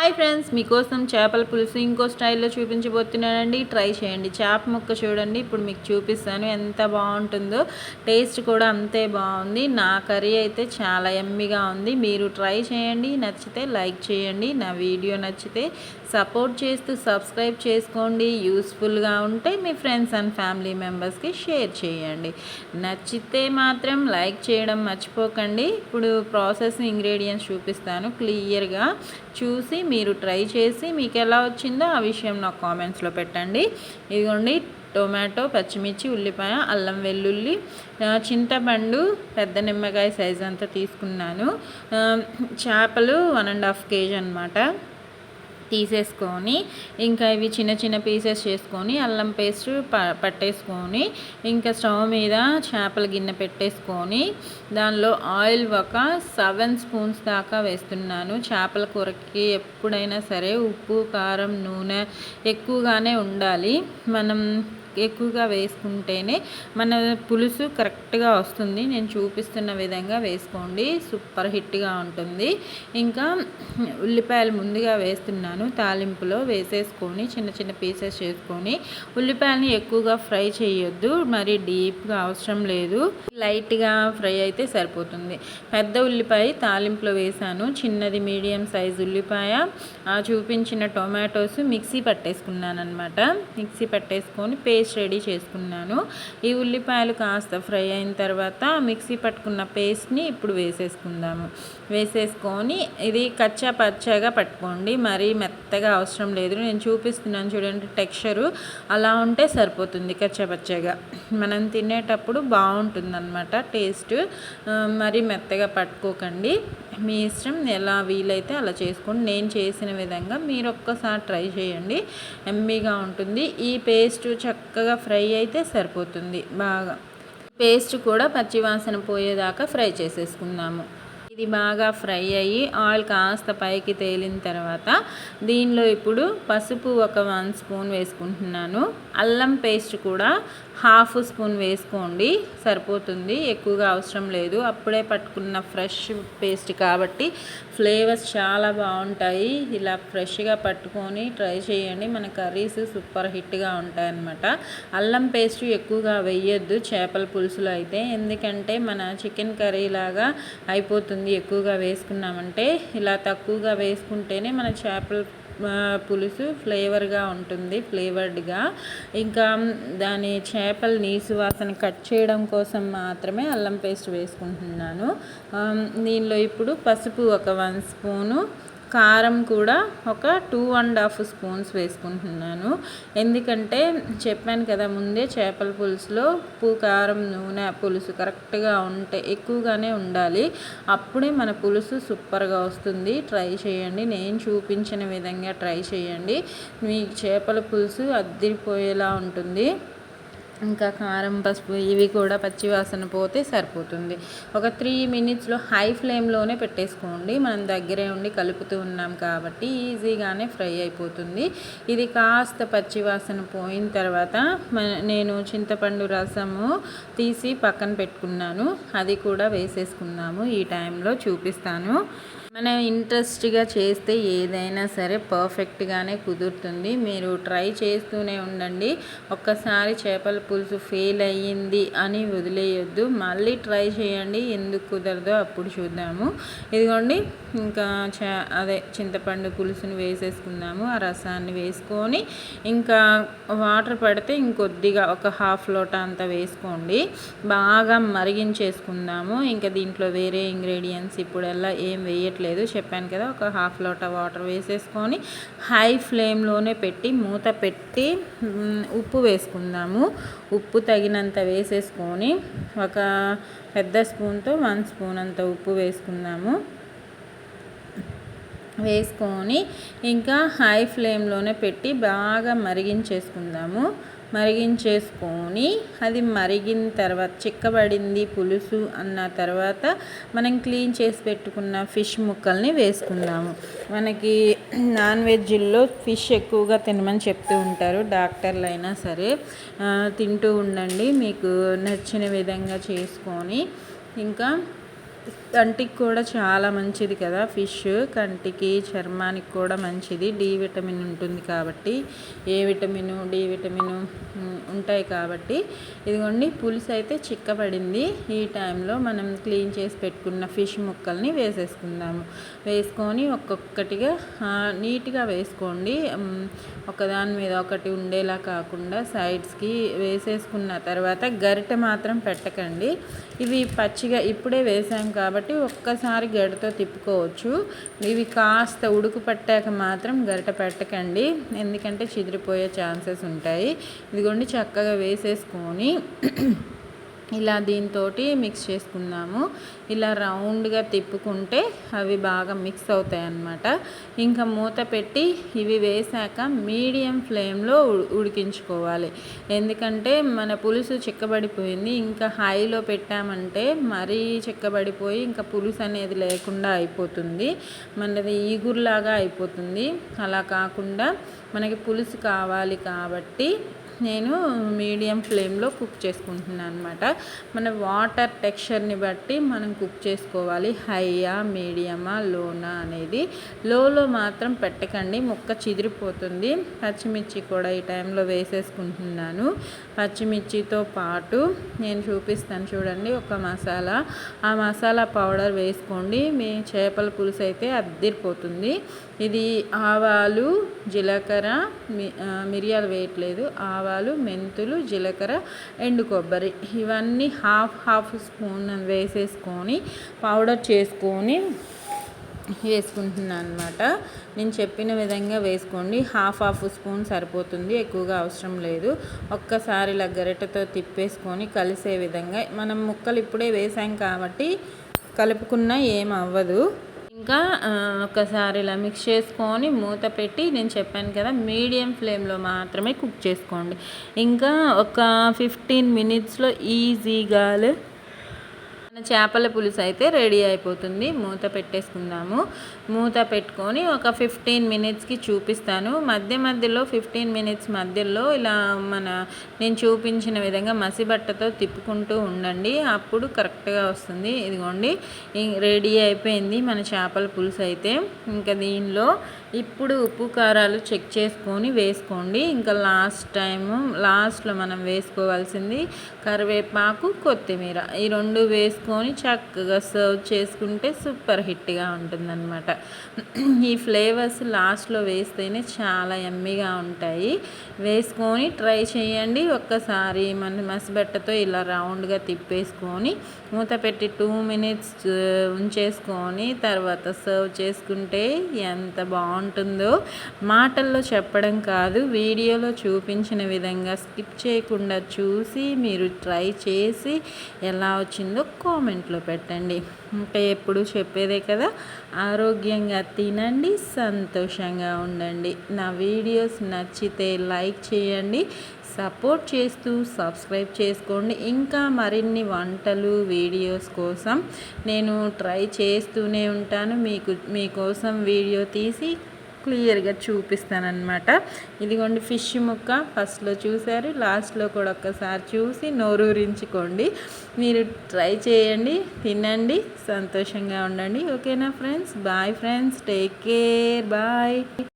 Hi friends మీకోసం చేపల పులుసు ఇంకో స్టైల్లో చూపించబోతున్నానండి. ట్రై చేయండి. చేప ముక్క చూడండి. ఇప్పుడు మీకు చూపిస్తాను ఎంత బాగుంటుందో. టేస్ట్ కూడా అంతే బాగుంది. నా కర్రీ అయితే చాలా ఎమ్మిగా ఉంది. మీరు ట్రై చేయండి. నచ్చితే లైక్ చేయండి. నా వీడియో నచ్చితే సపోర్ట్ చేస్తూ సబ్స్క్రైబ్ చేసుకోండి. యూస్ఫుల్గా ఉంటే మీ ఫ్రెండ్స్ అండ్ ఫ్యామిలీ మెంబర్స్కి షేర్ చేయండి. నచ్చితే మాత్రం లైక్ చేయడం మర్చిపోకండి. ఇప్పుడు ప్రాసెస్ ఇంగ్రీడియంట్స్ చూపిస్తాను క్లియర్గా. చూసి మీరు ట్రై చేసి మీకు ఎలా వచ్చిందో ఆ విషయం నాకు కామెంట్స్లో పెట్టండి. ఇదిగోండి టొమాటో పచ్చిమిర్చి ఉల్లిపాయ అల్లం వెల్లుల్లి చింతపండు పెద్ద నిమ్మకాయ సైజ్ అంతా తీసుకున్నాను. చేపలు వన్ అండ్ హాఫ్ కేజీ అనమాట తీసేసుకొని ఇంకా ఇవి చిన్న చిన్న పీసెస్ చేసుకొని అల్లం పేస్ట్ ప పట్టేసుకొని ఇంకా స్టవ్ మీద చేపల గిన్నె పెట్టేసుకొని దానిలో ఆయిల్ ఒక సెవెన్ స్పూన్స్ దాకా వేస్తున్నాను. చేపల కూరకి ఎప్పుడైనా సరే ఉప్పు కారం నూనె ఎక్కువగానే ఉండాలి. మనం ఎక్కువగా వేసుకుంటేనే మన పులుసు కరెక్ట్గా వస్తుంది. నేను చూపిస్తున్న విధంగా వేసుకోండి. సూపర్ హిట్గా ఉంటుంది. ఇంకా ఉల్లిపాయలు ముందుగా వేస్తున్నాను. తాలింపులో వేసేసుకొని చిన్న చిన్న పీసెస్ చేసుకొని ఉల్లిపాయలని ఎక్కువగా ఫ్రై చేయొద్దు. మరి డీప్గా అవసరం లేదు. లైట్గా ఫ్రై అయితే సరిపోతుంది. పెద్ద ఉల్లిపాయ తాలింపులో వేసాను చిన్నది మీడియం సైజ్ ఉల్లిపాయ. చూపించిన టొమాటోస్ మిక్సీ పట్టేసుకున్నాను అనమాట మిక్సీ పట్టేసుకొని పే పేస్ట్ రెడీ చేసుకున్నాను. ఈ ఉల్లిపాయలు కాస్త ఫ్రై అయిన తర్వాత మిక్సీ పట్టుకున్న పేస్ట్ని ఇప్పుడు వేసేసుకుందాము. వేసేసుకొని ఇది కచ్చా పచ్చగా పట్టుకోండి. మరీ మెత్తగా అవసరం లేదు. నేను చూపిస్తున్నాను చూడండి టెక్స్చరు. అలా ఉంటే సరిపోతుంది కచ్చా పచ్చగా. మనం తినేటప్పుడు బాగుంటుంది అనమాట టేస్ట్ మరీ మెత్తగా పట్టుకోకండి. మీ ఇష్టం ఎలా వీలైతే అలా చేసుకోండి. నేను చేసిన విధంగా మీరు ఒక్కసారి ట్రై చేయండి. ఎమ్మీగా ఉంటుంది. ఈ పేస్ట్ చక్క చక్కగా ఫ్రై అయితే సరిపోతుంది. బాగా. పేస్ట్ కూడా పచ్చివాసన పోయేదాకా ఫ్రై చేసేసుకుందాము. ఇది బాగా ఫ్రై అయ్యి ఆయిల్ కాస్త పైకి తేలిన తర్వాత దీనిలో ఇప్పుడు పసుపు ఒక వన్ స్పూన్ వేసుకుంటున్నాను. అల్లం పేస్ట్ కూడా హాఫ్ స్పూన్ వేసుకోండి. సరిపోతుంది. ఎక్కువగా అవసరం లేదు. అప్పుడే పట్టుకున్న ఫ్రెష్ పేస్ట్ కాబట్టి ఫ్లేవర్స్ చాలా బాగుంటాయి. ఇలా ఫ్రెష్గా పట్టుకొని ట్రై చేయండి. మన కర్రీస్ సూపర్ హిట్గా ఉంటాయన్నమాట. అల్లం పేస్ట్ ఎక్కువగా వేయొద్దు. చేపల పులుసులో అయితే. ఎందుకంటే మన చికెన్ కర్రీ లాగా అయిపోతుంది. ఎక్కువగా వేసుకున్నామంటే ఇలా తక్కువగా వేసుకుంటేనే మన చేపల పులుసు ఫ్లేవర్గా ఉంటుంది ఫ్లేవర్డ్గా. ఇంకా దాని చేపల నీసు వాసన కట్ చేయడం కోసం మాత్రమే అల్లం పేస్ట్ వేసుకుంటున్నాను. దీనిలో ఇప్పుడు పసుపు ఒక వన్ స్పూను కారం కూడా ఒక టూ అండ్ హాఫ్ స్పూన్స్ వేసుకుంటున్నాను. ఎందుకంటే చెప్పాను కదా ముందే చేపల పులుసులో ఉప్పు కారం నూనె పులుసు కరెక్ట్గా ఉంటే ఎక్కువగానే ఉండాలి. అప్పుడే మన పులుసు సూపర్గా వస్తుంది. ట్రై చేయండి. నేను చూపించిన విధంగా ట్రై చేయండి. మీ చేపల పులుసు అద్దిరిపోయేలా ఉంటుంది. ఇంకా కారం పసుపు ఇవి కూడా పచ్చివాసన పోతే సరిపోతుంది. ఒక త్రీ మినిట్స్లో హై ఫ్లేమ్లోనే పెట్టేసుకోండి. మనం దగ్గరే ఉండి కలుపుతూ ఉన్నాం కాబట్టి ఈజీగానే ఫ్రై అయిపోతుంది. ఇది కాస్త పచ్చివాసన పోయిన తర్వాత నేను చింతపండు రసము తీసి పక్కన పెట్టుకున్నాను. అది కూడా వేసేసుకున్నాము. ఈ టైంలో చూపిస్తాను. మనం ఇంట్రెస్ట్గా చేస్తే ఏదైనా సరే పర్ఫెక్ట్గానే కుదురుతుంది. మీరు ట్రై చేస్తూనే ఉండండి. ఒక్కసారి చేపల పులుసు ఫెయిల్ అయ్యింది అని వదిలేయొద్దు. మళ్ళీ ట్రై చేయండి. ఎందుకు కుదరదో అప్పుడు చూద్దాము. ఇదిగోండి ఇంకా అదే చింతపండు పులుసుని వేసేసుకుందాము. ఆ రసాన్ని వేసుకొని ఇంకా వాటర్ పడితే ఇంకొద్దిగా ఒక హాఫ్ లోట అంతా వేసుకోండి. బాగా మరిగించేసుకుందాము. ఇంకా దీంట్లో వేరే ఇంగ్రీడియంట్స్ ఇప్పుడల్లా ఏం వేయట్లేదు. చెప్పాను కదా ఒక హాఫ్ లోట వాటర్ వేసేసుకొని హై ఫ్లేమ్లోనే పెట్టి మూత పెట్టి ఉప్పు వేసుకుందాము. ఉప్పు తగినంత వేసేసుకొని ఒక పెద్ద స్పూన్తో వన్ స్పూన్ అంత ఉప్పు వేసుకుందాము. వేసుకొని ఇంకా హై ఫ్లేమ్లోనే పెట్టి బాగా మరిగించేసుకుందాము. మరిగించేసుకొని అది మరిగిన తర్వాత చిక్కబడింది పులుసు అన్న తర్వాత మనం క్లీన్ చేసి పెట్టుకున్న ఫిష్ ముక్కల్ని వేసుకుందాము. మనకి నాన్ వెజ్లో ఫిష్ ఎక్కువగా తినమని చెప్తూ ఉంటారు. డాక్టర్లు అయినా సరే తింటూ ఉండండి. మీకు నచ్చిన విధంగా చేసుకొని ఇంకా కంటికి కూడా చాలా మంచిది కదా ఫిష్. కంటికి చర్మానికి కూడా మంచిది. డి విటమిన్ ఉంటుంది కాబట్టి ఏ విటమిన్ డి విటమిన్ ఉంటాయి కాబట్టి. ఇదిగోండి పులుసు అయితే చిక్కబడింది. ఈ టైంలో మనం క్లీన్ చేసి పెట్టుకున్న ఫిష్ ముక్కల్ని వేసేసుకుందాము. వేసుకొని ఒక్కొక్కటిగా నీట్గా వేసుకోండి. ఒకదాని మీద ఒకటి ఉండేలా కాకుండా సైడ్స్కి వేసేసుకున్న తర్వాత గరిటె మాత్రం పెట్టకండి. ఇవి పచ్చిగా ఇప్పుడే వేసాం కాబట్టి ఒక్కసారి గరిటతో తిప్పుకోవచ్చు. ఇవి కాస్త ఉడుకు పట్టాక మాత్రం గరిట పెట్టకండి. ఎందుకంటే చిదిరిపోయే ఛాన్సెస్ ఉంటాయి. ఇదిగోండి చక్కగా వేసేసుకొని ఇలా దీంతో మిక్స్ చేసుకుందాము. ఇలా రౌండ్గా తిప్పుకుంటే అవి బాగా మిక్స్ అవుతాయి అన్నమాట ఇంకా మూత పెట్టి ఇవి వేసాక మీడియం ఫ్లేమ్లో ఉడికించుకోవాలి. ఎందుకంటే మన పులుసు చిక్కబడిపోయింది. ఇంకా హైలో పెట్టామంటే మరీ చిక్కబడిపోయి ఇంకా పులుసు అనేది లేకుండా అయిపోతుంది. మనది ఈగురులాగా అయిపోతుంది. అలా కాకుండా మనకి పులుసు కావాలి కాబట్టి నేను మీడియం ఫ్లేమ్లో కుక్ చేసుకుంటున్నాను అనమాట మన వాటర్ టెక్స్చర్ని బట్టి మనం కుక్ చేసుకోవాలి. హైయా మీడియమా లోనా అనేది లోలో మాత్రం పెట్టకండి. ముక్క చిదిరిపోతుంది. పచ్చిమిర్చి కూడా ఈ టైంలో వేసేసుకుంటున్నాను. పచ్చిమిర్చితో పాటు నేను చూపిస్తాను చూడండి ఒక మసాలా. ఆ మసాలా పౌడర్ వేసుకోండి. మీ చేపల పులుసు అయితే అద్దిరిపోతుంది. ఇది ఆవాలు జీలకర్ర మిరియాలు వేయట్లేదు. ఆవాలు మెంతులు జీలకర్ర ఎండు కొబ్బరి. ఇవన్నీ హాఫ్ హాఫ్ స్పూన్ వేసేసుకొని పౌడర్ చేసుకొని వేసుకుంటున్నాను అనమాట నేను చెప్పిన విధంగా వేసుకోండి. హాఫ్ హాఫ్ స్పూన్ సరిపోతుంది. ఎక్కువగా అవసరం లేదు. ఒక్కసారి ఇలా గరిటెతో తిప్పేసుకొని కలిసే విధంగా. మనం ముక్కలు ఇప్పుడే వేసాం కాబట్టి కలుపుకున్నా ఏం అవ్వదు. ఇంకా ఒకసారి ఇలా మిక్స్ చేసుకొని మూత పెట్టి నేను చెప్పాను కదా మీడియం ఫ్లేమ్లో మాత్రమే కుక్ చేసుకోండి. ఇంకా ఒక ఫిఫ్టీన్ మినిట్స్లో ఈజీగా చేపల పులుసు అయితే రెడీ అయిపోతుంది. మూత పెట్టేసుకుందాము. మూత పెట్టుకొని ఒక ఫిఫ్టీన్ మినిట్స్కి చూపిస్తాను. మధ్య మధ్యలో ఫిఫ్టీన్ మినిట్స్ మధ్యలో ఇలా మన నేను చూపించిన విధంగా మసిబట్టతో తిప్పుకుంటూ ఉండండి. అప్పుడు కరెక్ట్గా వస్తుంది. ఇదిగోండి రెడీ అయిపోయింది మన చేపల పులుసు అయితే. ఇంకా దీనిలో ఇప్పుడు ఉప్పు కారాలు చెక్ చేసుకొని వేసుకోండి. ఇంకా లాస్ట్ టైము లాస్ట్లో మనం వేసుకోవాల్సింది కరివేపాకు కొత్తిమీర. ఈ రెండు వేసుకొని చక్కగా సర్వ్ చేసుకుంటే సూపర్ హిట్గా ఉంటుందన్నమాట. ఈ ఫ్లేవర్స్ లాస్ట్లో వేస్తేనే చాలా ఎమ్మీగా ఉంటాయి. వేసుకొని ట్రై చేయండి. ఒక్కసారి మన మసిబెట్టతో ఇలా రౌండ్గా తిప్పేసుకొని మూత పెట్టి టూ మినిట్స్ ఉంచేసుకొని తర్వాత సర్వ్ చేసుకుంటే ఎంత బాగుంటుందో. మాటల్లో చెప్పడం కాదు వీడియోలో చూపించిన విధంగా స్కిప్ చేయకుండా చూసి మీరు ట్రై చేసి ఎలా వచ్చిందో కామెంట్లో పెట్టండి. ఇంకా ఎప్పుడు చెప్పేదే కదా ఆరోగ్యంగా తినండి సంతోషంగా ఉండండి. నా వీడియోస్ నచ్చితే లైక్ చేయండి సపోర్ట్ చేస్తూ సబ్స్క్రైబ్ చేసుకోండి. ఇంకా మరిన్ని వంటలు వీడియోస్ కోసం నేను ట్రై చేస్తూనే ఉంటాను. మీకు మీకోసం వీడియో తీసి క్లియర్గా చూపిస్తానమాట ఇదిగోండి ఫిష్ ముక్క ఫస్ట్లో చూశారు లాస్ట్లో కూడా ఒక్కసారి చూసి నోరూరించుకోండి. మీరు ట్రై చేయండి తినండి సంతోషంగా ఉండండి. ఓకేనా friends? Bye friends. Take care. Bye.